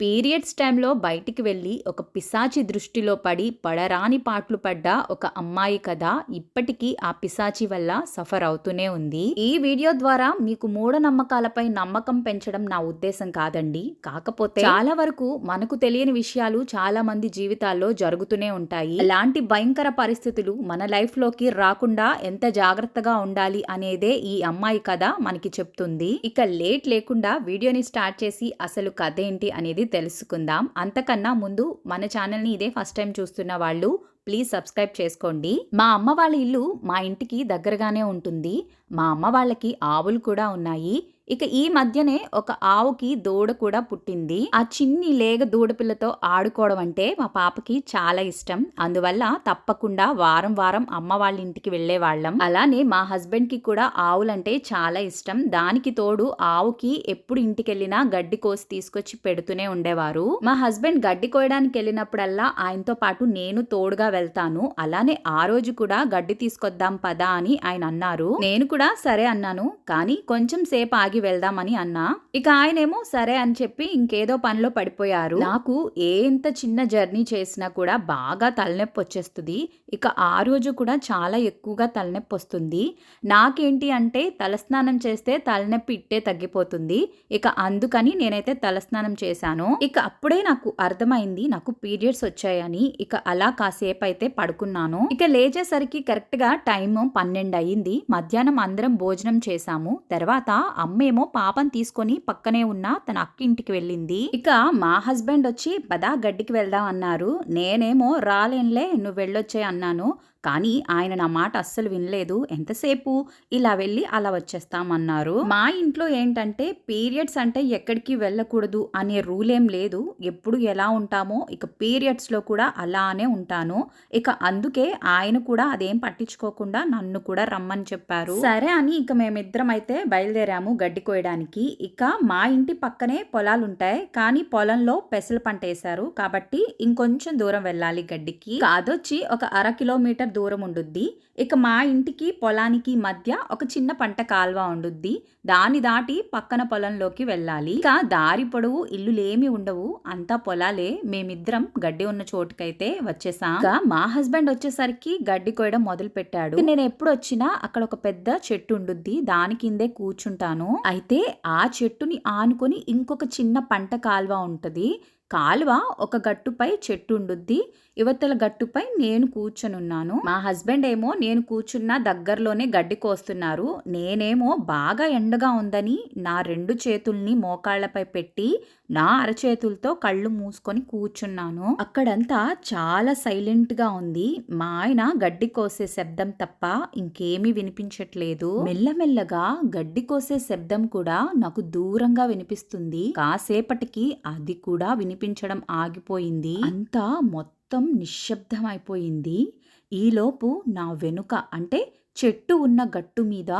Periods టైంలో బయటికి వెళ్ళి ఒక పిశాచి దృష్టిలో పడి పడరాని పాటలు పడ్డ ఒక అమ్మాయి కథ ఇప్పటికీ ఆ పిశాచి వల్ల సఫర్ అవుతూనే ఉంది. ఈ వీడియో ద్వారా మీకు మూఢనమ్మకాలపై నమ్మకం పెంచడం నా ఉద్దేశం కాదండి. కాకపోతే చాలా వరకు మనకు తెలియని విషయాలు చాలా మంది జీవితాల్లో జరుగుతూనే ఉంటాయి. అలాంటి భయంకర పరిస్థితులు మన లైఫ్లోకి రాకుండా ఎంత జాగ్రత్తగా ఉండాలి అనేదే ఈ అమ్మాయి కథ మనకి చెప్తుంది. ఇక లేట్ లేకుండా వీడియోని స్టార్ట్ చేసి అసలు కథ ఏంటి అనేది తెలుసుకుందాం. అంతకన్నా ముందు మన ఛానల్ని ఇదే ఫస్ట్ టైం చూస్తున్న వాళ్ళు ప్లీజ్ సబ్స్క్రైబ్ చేసుకోండి. మా అమ్మ వాళ్ళ ఇల్లు మా ఇంటికి దగ్గరగానే ఉంటుంది. మా అమ్మ వాళ్ళకి ఆవులు కూడా ఉన్నాయి. ఇక ఈ మధ్యనే ఒక ఆవుకి దూడ కూడా పుట్టింది. ఆ చిన్ని లేగ దూడపిల్లతో ఆడుకోవడం అంటే మా పాపకి చాలా ఇష్టం. అందువల్ల తప్పకుండా వారం వారం అమ్మ వాళ్ళ ఇంటికి వెళ్ళే వాళ్ళం అలానే మా హస్బెండ్కి కూడా ఆవులంటే చాలా ఇష్టం. దానికి తోడు ఆవుకి ఎప్పుడు ఇంటికి వెళ్ళినా గడ్డి కోసి తీసుకొచ్చి పెడుతూనే ఉండేవారు. మా హస్బెండ్ గడ్డి కోయడానికి వెళ్ళినప్పుడల్లా ఆయనతో పాటు నేను తోడుగా వెళ్తాను. అలానే ఆ రోజు కూడా గడ్డి తీసుకొద్దాం పదా అని ఆయన అన్నారు. నేను కూడా సరే అన్నాను. కానీ కొంచెం సేపు ఆగి వెళ్దామని అన్నా. ఇక ఆయనేమో సరే అని చెప్పి ఇంకేదో పనిలో పడిపోయారు. నాకు ఏ ఎంత చిన్న జర్నీ చేసినా కూడా బాగా తలనొప్పి వచ్చేస్తుంది. ఇక ఆ రోజు కూడా చాలా ఎక్కువగా తలనొప్పి వస్తుంది. నాకేంటి అంటే తలస్నానం చేస్తే తలనొప్పి ఇట్టే తగ్గిపోతుంది. ఇక అందుకని నేనైతే తలస్నానం చేశాను. ఇక అప్పుడే నాకు అర్థమైంది నాకు పీరియడ్స్ వచ్చాయని. ఇక అలా కాసేపు అయితే పడుకున్నాను. ఇక లేచేసరికి కరెక్ట్గా టైం పన్నెండు అయ్యింది మధ్యాహ్నం అందరం భోజనం చేశాము. తర్వాత అమ్మేమో పాపం తీసుకొని పక్కనే ఉన్న తన అక్కింటికి వెళ్ళింది. ఇక మా హస్బెండ్ వచ్చి పదా గడ్డికి వెళ్దాం అన్నారు. నేనేమో రాలేనులే నువ్వు వెళ్ళొచ్చే అన్నాను. కానీ ఆయన నా మాట అస్సలు వినలేదు. ఎంతసేపు ఇలా వెళ్ళి అలా వచ్చేస్తామన్నారు. మా ఇంట్లో ఏంటంటే పీరియడ్స్ అంటే ఎక్కడికి వెళ్ళకూడదు అనే రూల్ ఏం లేదు. ఎప్పుడు ఎలా ఉంటామో ఇక పీరియడ్స్లో కూడా అలానే ఉంటాను. ఇక అందుకే ఆయన కూడా అదేం పట్టించుకోకుండా నన్ను కూడా రమ్మని చెప్పారు. సరే అని ఇక మేమిద్దరం అయితే బయలుదేరాము గడ్డి కోయడానికి ఇక మా ఇంటి పక్కనే పొలాలు ఉంటాయి. కానీ పొలంలో పెసల పంట వేశారు. కాబట్టి ఇంకొంచెం దూరం వెళ్ళాలి గడ్డికి. కాదొచ్చి ఒక అర కిలోమీటర్ దూరం ఉండుద్ది. ఇక మా ఇంటికి పొలానికి మధ్య ఒక చిన్న పంట కాల్వ ఉండుద్ది. దాని దాటి పక్కన పొలంలోకి వెళ్ళాలి. ఇక దారి పొడవు ఇల్లులేమి ఉండవు. అంతా పొలాలే. మేమిద్దరం గడ్డి ఉన్న చోటుకైతే వచ్చేసాం. ఇక మా హస్బెండ్ వచ్చేసరికి గడ్డి కోయడం మొదలు పెట్టాడు నేను ఎప్పుడు వచ్చినా అక్కడ ఒక పెద్ద చెట్టు ఉండుద్ది. దాని కిందే కూర్చుంటాను. అయితే ఆ చెట్టుని ఆనుకొని ఇంకొక చిన్న పంట కాల్వ ఉంటది. కాలువ ఒక గట్టుపై చెట్టు ఉండుద్ది. యువతల గట్టుపై నేను కూర్చొనున్నాను. మా హస్బెండ్ ఏమో నేను కూర్చున్న దగ్గరలోనే గడ్డి కోస్తున్నారు. నేనేమో బాగా ఎండగా ఉందని నా రెండు చేతుల్ని మోకాళ్ళపై పెట్టి నా అరచేతులతో కళ్ళు మూసుకొని కూర్చున్నాను. అక్కడంతా చాలా సైలెంట్గా ఉంది. మా ఆయన గడ్డి కోసే శబ్దం తప్ప ఇంకేమీ వినిపించట్లేదు. మెల్లమెల్లగా గడ్డి కోసే శబ్దం కూడా నాకు దూరంగా వినిపిస్తుంది. కాసేపటికి అది కూడా వినిపించడం ఆగిపోయింది. అంతా మొత్తం మొత్తం నిశ్శబ్దమైపోయింది. ఈలోపు నా వెనుక అంటే చెట్టు ఉన్న గట్టు మీద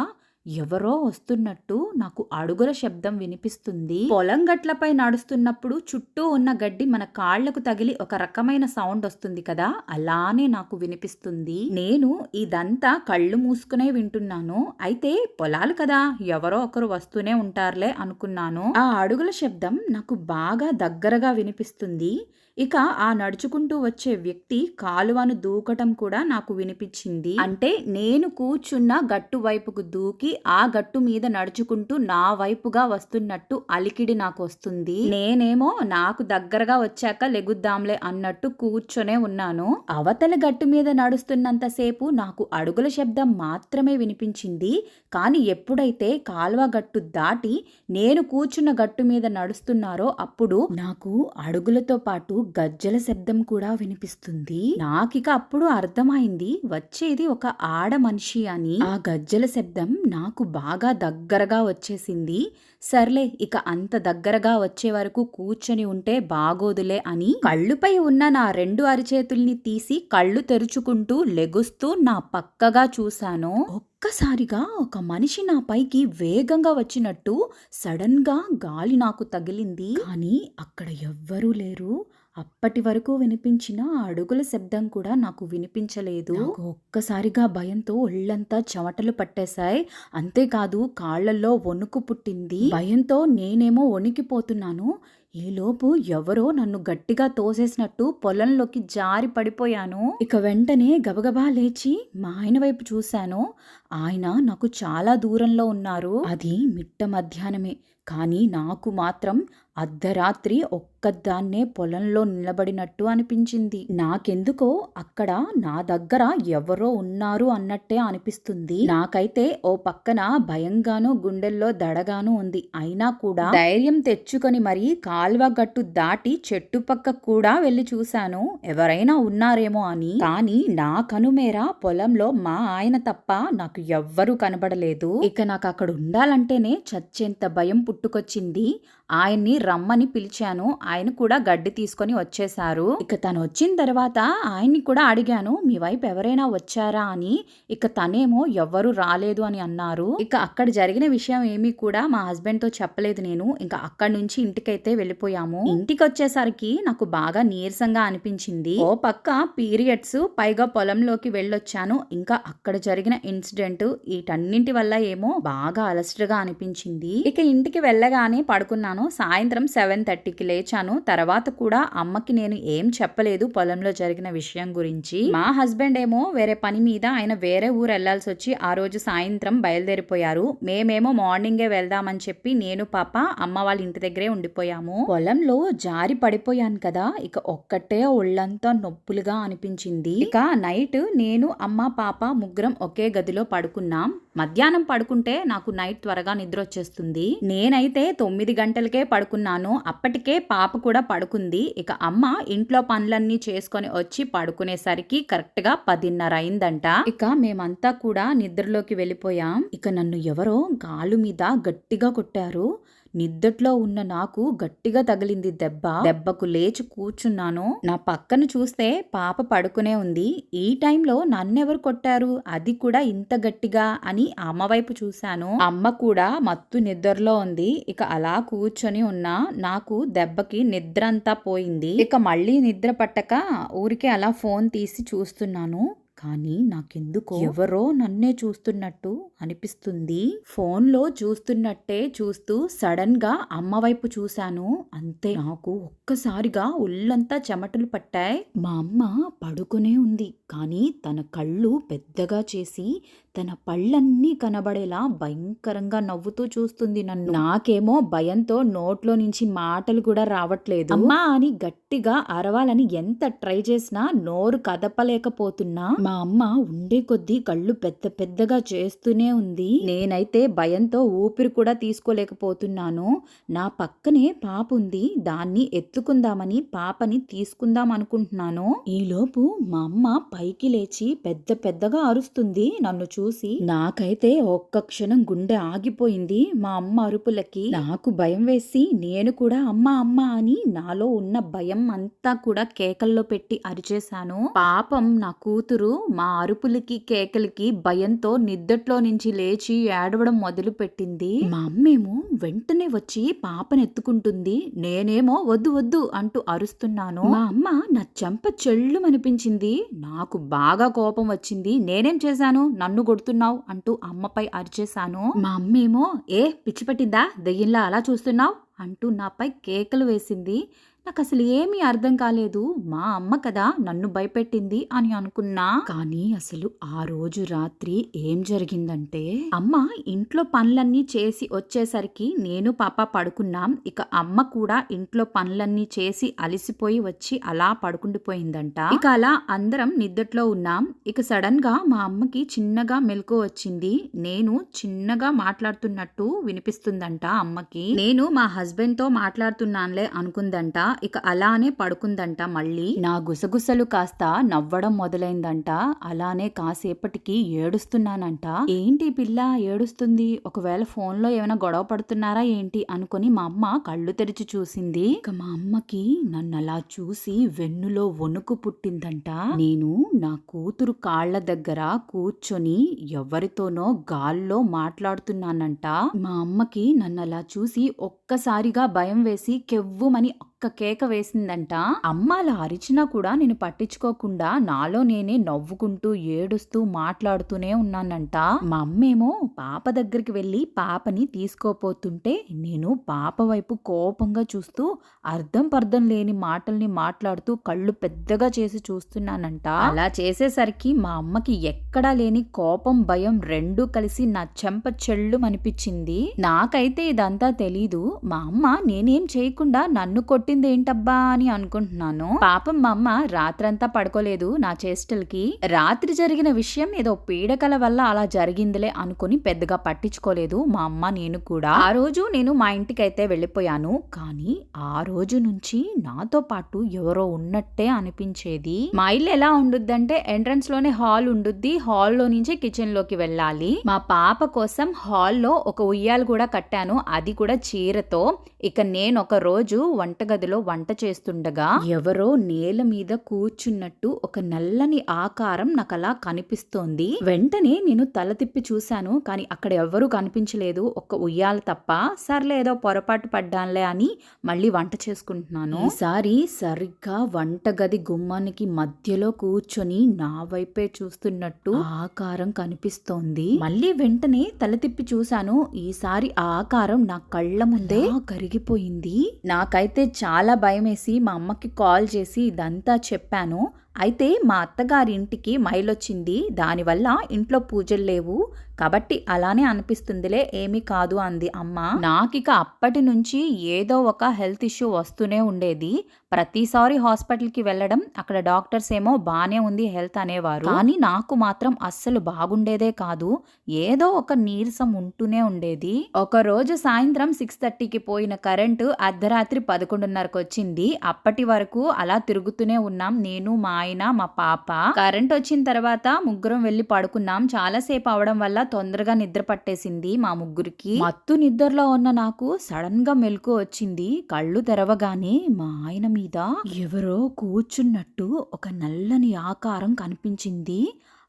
ఎవరో వస్తున్నట్టు నాకు అడుగుల శబ్దం వినిపిస్తుంది. పొలం గట్లపై నడుస్తున్నప్పుడు చుట్టూ ఉన్న గడ్డి మన కాళ్ళకు తగిలి ఒక రకమైన సౌండ్ వస్తుంది కదా అలానే నాకు వినిపిస్తుంది. నేను ఇదంతా కళ్ళు మూసుకునే వింటున్నాను. అయితే పొలాలు కదా ఎవరో ఒకరు వస్తూనే ఉంటారులే అనుకున్నాను. ఆ అడుగుల శబ్దం నాకు బాగా దగ్గరగా వినిపిస్తుంది. ఇక ఆ నడుచుకుంటూ వచ్చే వ్యక్తి కాలువను దూకటం కూడా నాకు వినిపించింది. అంటే నేను కూర్చున్న గట్టు వైపుకు దూకి ఆ గట్టు మీద నడుచుకుంటూ నా వైపుగా వస్తున్నట్టు అలికిడి నాకు వస్తుంది. నేనేమో నాకు దగ్గరగా వచ్చాక లెగుద్దాంలే అన్నట్టు కూర్చొనే ఉన్నాను. అవతల గట్టు మీద నడుస్తున్నంతసేపు నాకు అడుగుల శబ్దం మాత్రమే వినిపించింది. కానీ ఎప్పుడైతే కాల్వ గట్టు దాటి నేను కూర్చున్న గట్టు మీద నడుస్తున్నారో అప్పుడు నాకు అడుగులతో పాటు గజ్జల శబ్దం కూడా వినిపిస్తుంది. నాకిక అప్పుడు అర్థమైంది వచ్చేది ఒక ఆడ మనిషి అని. ఆ గజ్జల శబ్దం నాకు బాగా దగ్గరగా వచ్చేసింది. సర్లే ఇక అంత దగ్గరగా వచ్చే వరకు కూర్చొని ఉంటే బాగోదులే అని. కళ్ళుపై ఉన్న నా రెండు అరిచేతుల్ని తీసి కళ్ళు తెరుచుకుంటూ లెగుస్తూ నా పక్కగా చూశాను. ఒక్కసారిగా ఒక మనిషి నా పైకి వేగంగా వచ్చినట్టు సడన్గా గాలి నాకు తగిలింది. కానీ అక్కడ ఎవ్వరూ లేరు. అప్పటి వరకు వినిపించిన అడుగుల శబ్దం కూడా నాకు వినిపించలేదు. ఒక్కసారిగా భయంతో ఒళ్ళంతా చెమటలు పట్టేశాయి. అంతేకాదు కాళ్ళల్లో వణుకు పుట్టింది. భయంతో నేనేమో వణికిపోతున్నాను. ఈలోపు ఎవరో నన్ను గట్టిగా తోసేసినట్టు పొలంలోకి జారి పడిపోయాను. ఇక వెంటనే గబగబా లేచి మా ఆయన వైపు చూశాను. ఆయన నాకు చాలా దూరంలో ఉన్నారు. అది మిట్ట మధ్యాహ్నమే. కానీ నాకు మాత్రం అర్ధరాత్రి ఒక్కదాన్నే పొలంలో నిలబడినట్టు అనిపించింది. నాకెందుకో అక్కడ నా దగ్గర ఎవరో ఉన్నారు అన్నట్టే అనిపిస్తుంది. నాకైతే ఓ పక్కన భయంగానూ గుండెల్లో దడగాను ఉంది. అయినా కూడా ధైర్యం తెచ్చుకొని మరి కాల్వ గట్టు దాటి చెట్టు పక్క కూడా వెళ్ళి చూశాను. ఎవరైనా ఉన్నారేమో అని. కానీ నా కనుమేర పొలంలో మా ఆయన తప్ప నాకు ఎవ్వరూ కనబడలేదు. ఇక నాకు అక్కడ ఉండాలంటేనే చచ్చేంత భయం పుట్టుకొచ్చింది. ఆయన్ని రమ్మని పిలిచాను. ఆయన కూడా గడ్డి తీసుకొని వచ్చేశారు. ఇక తను వచ్చిన తర్వాత ఆయన్ని కూడా అడిగాను మీ వైపు ఎవరైనా వచ్చారా? అని. ఇక తనేమో ఎవ్వరు రాలేదు అని అన్నారు. ఇక అక్కడ జరిగిన విషయం ఏమీ కూడా మా హస్బెండ్తో చెప్పలేదు నేను. ఇంకా అక్కడి నుంచి ఇంటికైతే వెళ్ళిపోయాము. ఇంటికి వచ్చేసరికి నాకు బాగా నీరసంగా అనిపించింది. ఓ పక్క పీరియడ్స్ పైగా పొలంలోకి వెళ్ళొచ్చాను. ఇంకా అక్కడ జరిగిన ఇన్సిడెంట్ వీటన్నింటి వల్ల ఏమో బాగా అలసటగా అనిపించింది. ఇక ఇంటికి వెళ్ళగానే పడుకున్నాను. సాయంత్రం సెవెన్ థర్టీకి లేచాను. తర్వాత కూడా అమ్మకి నేను ఏం చెప్పలేదు. పొలంలో జరిగిన విషయం గురించి. మా హస్బెండ్ ఏమో వేరే పని మీద ఆయన వేరే ఊరు వెళ్ళాల్సి వచ్చి ఆ రోజు సాయంత్రం బయలుదేరిపోయారు. మేమేమో మార్నింగే వెళ్దామని చెప్పి నేను పాప అమ్మ వాళ్ళ ఇంటి దగ్గరే ఉండిపోయాము. పొలంలో జారి పడిపోయాను కదా. ఇక ఒక్కటే ఒళ్ళంతా నొప్పులుగా అనిపించింది. ఇక నైట్ నేను అమ్మ పాప ముగ్గురం ఒకే గదిలో పడుకున్నాం. మధ్యాహ్నం పడుకుంటే నాకు నైట్ త్వరగా నిద్ర వచ్చేస్తుంది నేనైతే తొమ్మిది గంటలకే పడుకున్నాను. అప్పటికే పాప కూడా పడుకుంది. ఇక అమ్మ ఇంట్లో పనులన్నీ చేసుకొని వచ్చి పడుకునేసరికి కరెక్ట్గా పదిన్నర అయిందంట. ఇక మేమంతా కూడా నిద్రలోకి వెళ్ళిపోయాం. ఇక నన్ను ఎవరో గాలు మీద గట్టిగా కొట్టారు. నిద్దట్లో ఉన్న నాకు గట్టిగా తగిలింది దెబ్బ. దెబ్బకు లేచి కూర్చున్నాను. నా పక్కన చూస్తే పాప పడుకునే ఉంది. ఈ టైంలో నన్నెవరు కొట్టారు? అది కూడా ఇంత గట్టిగా అని అమ్మ వైపు చూశాను. అమ్మ కూడా మత్తు నిద్రలో ఉంది. ఇక అలా కూర్చొని ఉన్నా నాకు దెబ్బకి నిద్ర అంతా పోయింది. ఇక మళ్ళీ నిద్ర పట్టక ఊరికే అలా ఫోన్ తీసి చూస్తున్నాను. కానీ నాకెందుకో ఎవరో నన్నే చూస్తున్నట్టు అనిపిస్తుంది. ఫోన్లో చూస్తున్నట్టే చూస్తూ సడన్గా అమ్మ వైపు చూశాను. అంతే. నాకు ఒక్కసారిగా ఒళ్ళంతా చెమటలు పట్టాయి. మా అమ్మ పడుకునే ఉంది. కానీ తన కళ్ళు పెద్దగా చేసి తన పళ్ళన్నీ కనబడేలా భయంకరంగా నవ్వుతూ చూస్తుంది నన్ను. నాకేమో భయంతో నోట్లో నుంచి మాటలు కూడా రావట్లేదు. అమ్మా అని గట్టిగా అరవాలని ఎంత ట్రై చేసినా నోరు కదపలేకపోతున్నా. మా అమ్మ ఉండే కొద్దీ కళ్ళు పెద్ద పెద్దగా చేస్తూనే ఉంది. నేనైతే భయంతో ఊపిరి కూడా తీసుకోలేకపోతున్నాను. నా పక్కనే పాప ఉంది. దాన్ని ఎత్తుకుందామని పాపని తీసుకుందాం అనుకుంటున్నాను. ఈలోపు మా అమ్మ పైకి లేచి పెద్ద పెద్దగా అరుస్తుంది. నన్ను చూసి నాకైతే ఒక్క క్షణం గుండె ఆగిపోయింది మా అమ్మ అరుపులకి. నాకు భయం వేసి నేను కూడా అమ్మ అమ్మ అని నాలో ఉన్న భయం అంతా కూడా కేకల్లో పెట్టి అరిచేశాను. పాపం నా కూతురు మా అరుపులకి కేకలకి భయంతో నిద్దట్లో నుంచి లేచి ఏడవడం మొదలు పెట్టింది మా అమ్మేమో వెంటనే వచ్చి పాపను ఎత్తుకుంటుంది నేనేమో వద్దు వద్దు అంటూ అరుస్తున్నాను. మా అమ్మ నా చెంప చెళ్ళు అనిపించింది నాకు బాగా కోపం వచ్చింది. నేనేం చేశాను? నన్ను కొడుతున్నావు అంటూ అమ్మపై అరిచేశాను. మా అమ్మేమో ఏ పిచ్చి పట్టిందా? దెయ్యంలా అలా చూస్తున్నావు? అంటూ నాపై కేకలు వేసింది. నాకు అసలు ఏమీ అర్థం కాలేదు. మా అమ్మ కదా నన్ను భయపెట్టింది అని అనుకున్నా. కానీ అసలు ఆ రోజు రాత్రి ఏం జరిగిందంటే అమ్మ ఇంట్లో పనులన్నీ చేసి వచ్చేసరికి నేను పాప పడుకున్నాం. ఇక అమ్మ కూడా ఇంట్లో పనులన్నీ చేసి అలసిపోయి వచ్చి అలా పడుకుండిపోయిందంట ఇక అలా అందరం నిద్దట్లో ఉన్నాం. ఇక సడన్గా మా అమ్మకి చిన్నగా మెలకు వచ్చింది. నేను చిన్నగా మాట్లాడుతున్నట్టు వినిపిస్తుందంట అమ్మకి. నేను మా హస్బెండ్తో మాట్లాడుతున్నానులే అనుకుందంట. ఇక అలానే పడుకుందంట మళ్ళీ. నా గుసగుసలు కాస్త నవ్వడం మొదలైందంట. అలానే కాసేపటికి ఏడుస్తున్నానంట. ఏంటి పిల్ల ఏడుస్తుంది? ఒకవేళ ఫోన్లో ఏమైనా గొడవ పడుతున్నారా ఏంటి అనుకుని మా అమ్మ కళ్ళు తెరిచి చూసింది. ఇక మా అమ్మకి నన్ను అలా చూసి వెన్నులో వణుకు పుట్టిందంట. నేను నా కూతురు కాళ్ళ దగ్గర కూర్చొని ఎవరితోనో గాల్లో మాట్లాడుతున్నానంట. మా అమ్మకి నన్ను అలా చూసి ఒక్కసారిగా భయం వేసి కెవ్వుమని ఒక్క కేక వేసిందంట. అమ్మ అలా అరిచినా కూడా నేను పట్టించుకోకుండా నాలో నేనే నవ్వుకుంటూ ఏడుస్తూ మాట్లాడుతూనే ఉన్నానంట. మా అమ్మేమో పాప దగ్గరికి వెళ్ళి పాపని తీసుకోపోతుంటే నేను పాప వైపు కోపంగా చూస్తూ అర్థం పర్థం లేని మాటల్ని మాట్లాడుతూ కళ్ళు పెద్దగా చేసి చూస్తున్నానంట. అలా చేసేసరికి మా అమ్మకి ఎక్కడా లేని కోపం భయం రెండూ కలిసి నా చెంప చెళ్ళు అనిపించింది నాకైతే ఇదంతా తెలీదు. మా అమ్మ నేనేం చేయకుండా నన్ను కొట్టింది ఏంటబ్బా అని అనుకుంటున్నాను. పాపం మా అమ్మ రాత్రంతా పడుకోలేదు నా చేష్టలకి. రాత్రి జరిగిన విషయం ఏదో పీడకల వల్ల అలా జరిగిందిలే అనుకుని పెద్దగా పట్టించుకోలేదు మా అమ్మ నేను కూడా. ఆ రోజు నేను మా ఇంటికి అయితే వెళ్ళిపోయాను. కానీ ఆ రోజు నుంచి నాతో పాటు ఎవరో ఉన్నట్టే అనిపించేది. మా ఇల్లు ఎలా ఉండుద్దంటే ఎంట్రన్స్లోనే హాల్ ఉండుద్ది. హాల్లో నుంచి కిచెన్లోకి వెళ్ళాలి. మా పాప కోసం హాల్లో ఒక ఉయ్యాలు కూడా కట్టాను. అది కూడా చీరతో. ఇక నేను ఒక రోజు వంటగది వంటగదిలో వంట చేస్తుండగా ఎవరో నేల మీద కూర్చున్నట్టు ఒక నల్లని ఆకారం నాకు అలా కనిపిస్తోంది. వెంటనే నేను తల తిప్పి చూశాను కానీ అక్కడ ఎవరూ కనిపించలేదు. ఒక ఉయ్యాల తప్ప సర్లే ఏదో పొరపాటు పడ్డానులే అని మళ్ళీ వంట చేసుకుంటున్నాను. ఈసారి సరిగ్గా వంటగది గుమ్మానికి మధ్యలో కూర్చొని నా వైపే చూస్తున్నట్టు ఆకారం కనిపిస్తోంది. మళ్ళీ వెంటనే తల తిప్పి చూశాను. ఈసారి ఆ ఆకారం నా కళ్ళ ముందే కరిగిపోయింది. నాకైతే చాలా భయమేసి మా అమ్మకి కాల్ చేసి ఇదంతా చెప్పాను. అయితే మా అత్తగారి ఇంటికి మైలొచ్చింది. దానివల్ల ఇంట్లో పూజలు లేవు. కాబట్టి అలానే అనిపిస్తుందిలే ఏమీ కాదు అంది అమ్మ. నాకిక అప్పటి నుంచి ఏదో ఒక హెల్త్ ఇష్యూ వస్తూనే ఉండేది. ప్రతిసారి హాస్పిటల్కి వెళ్ళడం అక్కడ డాక్టర్స్ ఏమో బానే ఉంది హెల్త్ అనేవారు. కానీ నాకు మాత్రం అస్సలు బాగుండేదే కాదు. ఏదో ఒక నీరసం ఉంటూనే ఉండేది. ఒక రోజు సాయంత్రం సిక్స్ థర్టీకి పోయిన కరెంటు అర్ధరాత్రి పదకొండున్నరకు వచ్చింది అప్పటి వరకు అలా తిరుగుతూనే ఉన్నాం. నేను మా ఆయన మా పాప. కరెంట్ వచ్చిన తర్వాత ముగ్గురం వెళ్ళి పడుకున్నాం. చాలా సేపు అవడం వల్ల తొందరగా నిద్ర పట్టేసింది మా ముగ్గురికి. మత్తు నిద్రలో ఉన్న నాకు సడన్గా మెలకు వచ్చింది. కళ్ళు తెరవగానే మా ఆయన మీద ఎవరో కూర్చున్నట్టు ఒక నల్లని ఆకారం కనిపించింది.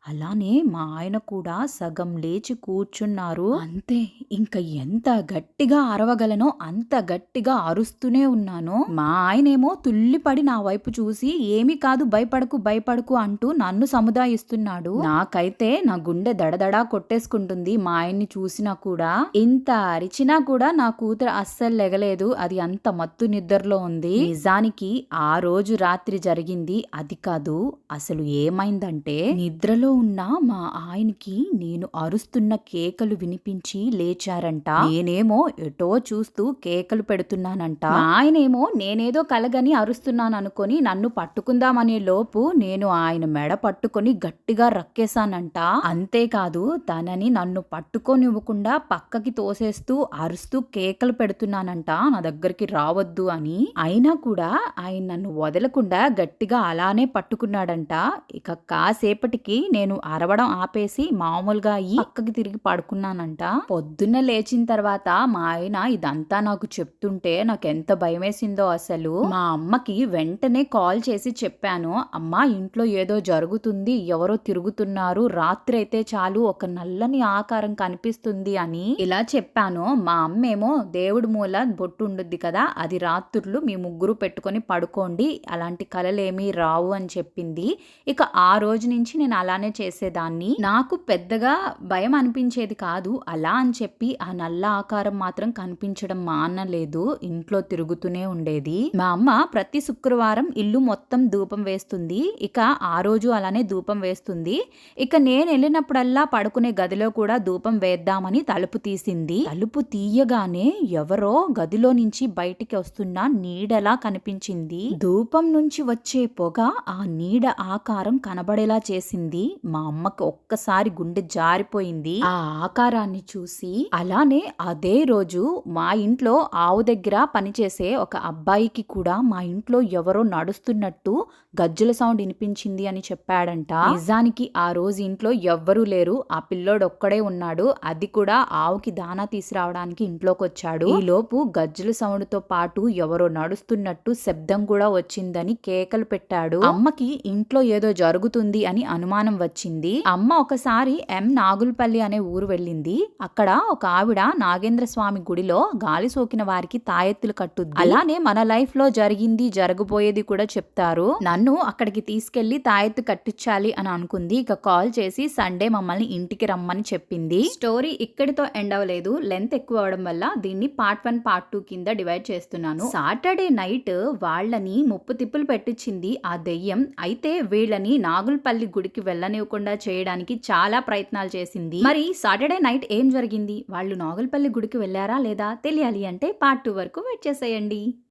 అలానే మా ఆయన కూడా సగం లేచి కూర్చున్నారు. అంతే ఇంకా ఎంత గట్టిగా అరవగలనో అంత గట్టిగా అరుస్తూనే ఉన్నాను. మా ఆయనేమో తుల్లిపడి నా వైపు చూసి ఏమీ కాదు భయపడకు భయపడకు అంటూ నన్ను సముదాయిస్తున్నాడు. నాకైతే నా గుండె దడదడా కొట్టేసుకుంటుంది మా ఆయన్ని చూసినా కూడా. ఇంత అరిచినా కూడా నా కూతురు అస్సలు లెగలేదు. అది అంత మత్తు నిద్రలో ఉంది. నిజానికి ఆ రోజు రాత్రి జరిగింది. అది కాదు అసలు ఏమైందంటే నిద్రలో ఉన్న మా ఆయనకి నేను అరుస్తున్న కేకలు వినిపించి లేచారంట. నేనేమో ఎటో చూస్తూ కేకలు పెడుతున్నానంట. ఆయనేమో నేనేదో కలగని అరుస్తున్నాను అనుకొని నన్ను పట్టుకుందామనే లోపు నేను ఆయన మెడ పట్టుకొని గట్టిగా రక్కేశానంట. అంతేకాదు తనని నన్ను పట్టుకోనివ్వకుండా పక్కకి తోసేస్తూ అరుస్తూ కేకలు పెడుతున్నానంట. నా దగ్గరికి రావద్దు అని. అయినా కూడా ఆయన నన్ను వదలకుండా గట్టిగా అలానే పట్టుకున్నాడంట. ఇక కాసేపటికి నేను నేను అరవడం ఆపేసి మామూలుగా ఈ పక్కకి తిరిగి పడుకున్నానంట. పొద్దున్న లేచిన తర్వాత మా ఆయన ఇదంతా నాకు చెప్తుంటే నాకు ఎంత భయమేసిందో అసలు. మా అమ్మకి వెంటనే కాల్ చేసి చెప్పాను అమ్మ ఇంట్లో ఏదో జరుగుతుంది ఎవరో తిరుగుతున్నారు రాత్రి అయితే చాలు ఒక నల్లని ఆకారం కనిపిస్తుంది అని ఇలా చెప్పాను. మా అమ్మేమో దేవుడి మూల బొట్టు ఉండుద్ది కదా అది రాత్రులు మీ ముగ్గురు పెట్టుకొని పడుకోండి అలాంటి కలలేమీ రావు అని చెప్పింది. ఇక ఆ రోజు నుంచి నేను అలానే చేసేదాన్ని. నాకు పెద్దగా భయం అనిపించేది కాదు. అలా అని చెప్పి ఆ నల్ల ఆకారం మాత్రం కనిపించడం మానలేదు. ఇంట్లో తిరుగుతూనే ఉండేది. మా అమ్మ ప్రతి శుక్రవారం ఇల్లు మొత్తం ధూపం వేస్తుంది. ఇక ఆ రోజు అలానే ధూపం వేస్తుంది. ఇక నేను వెళ్ళినప్పుడల్లా పడుకునే గదిలో కూడా ధూపం వేద్దామని తలుపు తీసింది. తలుపు తీయగానే ఎవరో గదిలో నుంచి బయటికి వస్తున్న నీడలా కనిపించింది. ధూపం నుంచి వచ్చే పొగ ఆ నీడ ఆకారం కనబడేలా చేసింది. మా అమ్మకి ఒక్కసారి గుండె జారిపోయింది. ఆ ఆకారాన్ని చూసి అలానే అదే రోజు మా ఇంట్లో ఆవు దగ్గర పనిచేసే ఒక అబ్బాయికి కూడా మా ఇంట్లో ఎవరో నడుస్తున్నట్టు గజ్జల సౌండ్ వినిపించింది అని చెప్పాడంట. నిజానికి ఆ రోజు ఇంట్లో ఎవ్వరూ లేరు. ఆ పిల్లోడు ఒక్కడే ఉన్నాడు. అది కూడా ఆవుకి దానా తీసుకురావడానికి ఇంట్లోకి వచ్చాడు. ఈ లోపు గజ్జల సౌండ్తో పాటు ఎవరో నడుస్తున్నట్టు శబ్దం కూడా వచ్చిందని కేకలు పెట్టాడు. అమ్మకి ఇంట్లో ఏదో జరుగుతుంది అని అనుమానం వచ్చి వచ్చింది. అమ్మ ఒకసారి ఎం నాగులపల్లి అనే ఊరు వెళ్ళింది. అక్కడ ఒక ఆవిడ నాగేంద్ర స్వామి గుడిలో గాలి సోకిన వారికి తాయెత్తులు కట్టుద్ది. అలానే మన లైఫ్లో జరిగింది జరగబోయేది కూడా చెప్తారు. నన్ను అక్కడికి తీసుకెళ్ళి తాయెత్తు కట్టించాలి అని అనుకుంది. ఇక కాల్ చేసి సండే మమ్మల్ని ఇంటికి రమ్మని చెప్పింది. స్టోరీ ఇక్కడితో ఎండ్ అవ్వలేదు. లెంత్ ఎక్కువ అవడం వల్ల దీన్ని పార్ట్ వన్ పార్ట్ టూ కింద డివైడ్ చేస్తున్నాను. సాటర్డే నైట్ వాళ్ళని ముప్పు తిప్పులు పెట్టించింది ఆ దెయ్యం. అయితే వీళ్ళని నాగుల్పల్లి గుడికి వెళ్ళని వెళ్ళనివ్వకుండా చేయడానికి చాలా ప్రయత్నాలు చేసింది. మరి సాటర్డే నైట్ ఏం జరిగింది? వాళ్ళు నాగల్పల్లి గుడికి వెళ్ళారా లేదా? తెలియాలి అంటే పార్ట్ టూ వరకు వెయిట్ చేసేయండి.